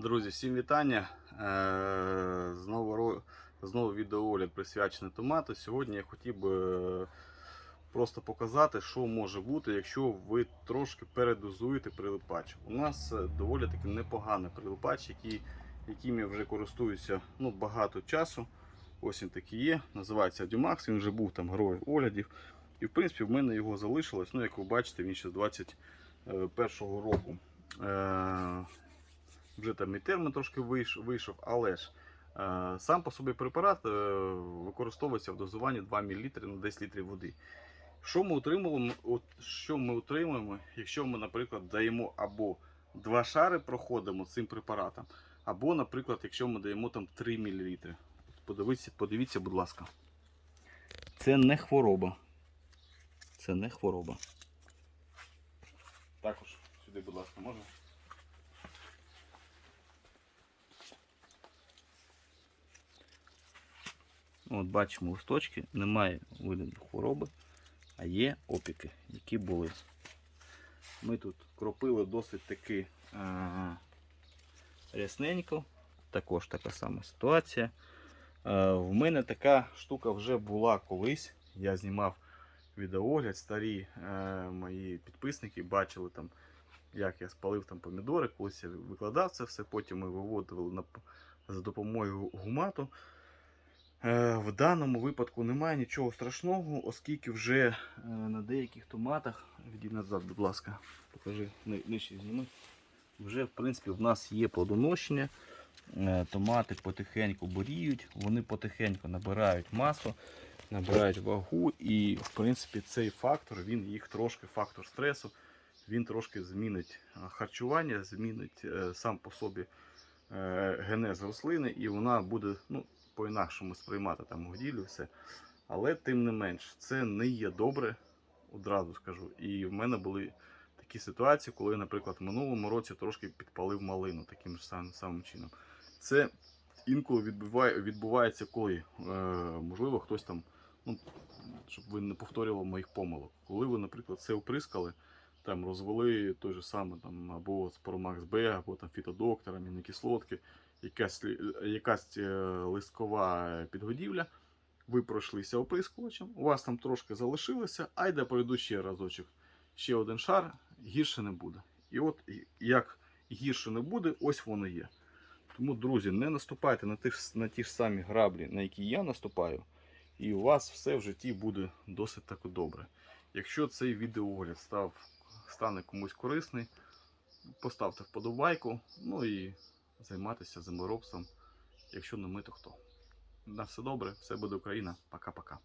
Друзі, всім вітання. Е, Знову, знову відеоогляд присвячений томату. Сьогодні я хотів би е, просто показати, що може бути, якщо ви трошки передозуєте прилипач. У нас е, доволі таки непоганий прилипач, який, яким я вже користуюся ну, багато часу. Ось він такий є. Називається Дюмакс. Він вже був там герой оглядів. І в принципі в мене його залишилось. Ну, як ви бачите, він ще з 21-го року. Вже там і термін трошки вийш- вийшов, але ж е, сам по собі препарат е, використовується в дозуванні 2 мл на 10 літрів води. Що ми отримуємо, от, що ми отримуємо, якщо ми, наприклад, даємо або два шари проходимо цим препаратом, або, наприклад, якщо ми даємо там 3 мл. Подивіться, подивіться, будь ласка. Це не хвороба. Це не хвороба. Також сюди, будь ласка, можна? От бачимо листочки, немає видно хвороби, а є опіки, які були. Ми тут кропили досить таки е, рясненько, також така сама ситуація. Е, в мене така штука вже була колись. Я знімав відеоогляд, старі е, мої підписники бачили там, як я спалив там помідори, колись я викладав це все, потім ми виводили на, за допомогою гумату. Е, В даному випадку немає нічого страшного, оскільки вже е, на деяких томатах, відійди назад, будь ласка, покажи нижче зніми. Вже в принципі в нас є плодоношення. Е, Томати потихеньку боріють, вони потихеньку набирають масу, набирають вагу, і в принципі цей фактор, він їх трошки фактор стресу, він трошки змінить харчування, змінить сам по собі генез рослини, і вона буде ну, по-інакшому сприймати там годілю, все. Але тим не менш, це не є добре, одразу скажу. І в мене були такі ситуації, коли, наприклад, в минулому році трошки підпалив малину таким ж самим, самим чином. Це інколи відбуває, відбувається, коли, е, можливо, хтось там, ну, щоб ви не повторювали моїх помилок. Коли ви, наприклад, це оприскали, там розвели той же саме там, або Споромакс Б, або там фітодоктор, амінокислотки, якась, якась е, листкова підгодівля. Ви пройшлися оприскувачем, у вас там трошки залишилося, а йде пройду ще разочок. Ще один шар, гірше не буде. І от як гірше не буде, ось воно є. Тому, друзі, не наступайте на ті, ж- на ті ж самі граблі, на які я наступаю, і у вас все в житті буде досить таки добре. Якщо цей відеоогляд став, стане комусь корисний, поставте вподобайку, ну і займатися землеробством. Якщо не ми, то хто? На все добре, все буде Україна. Пока-пока.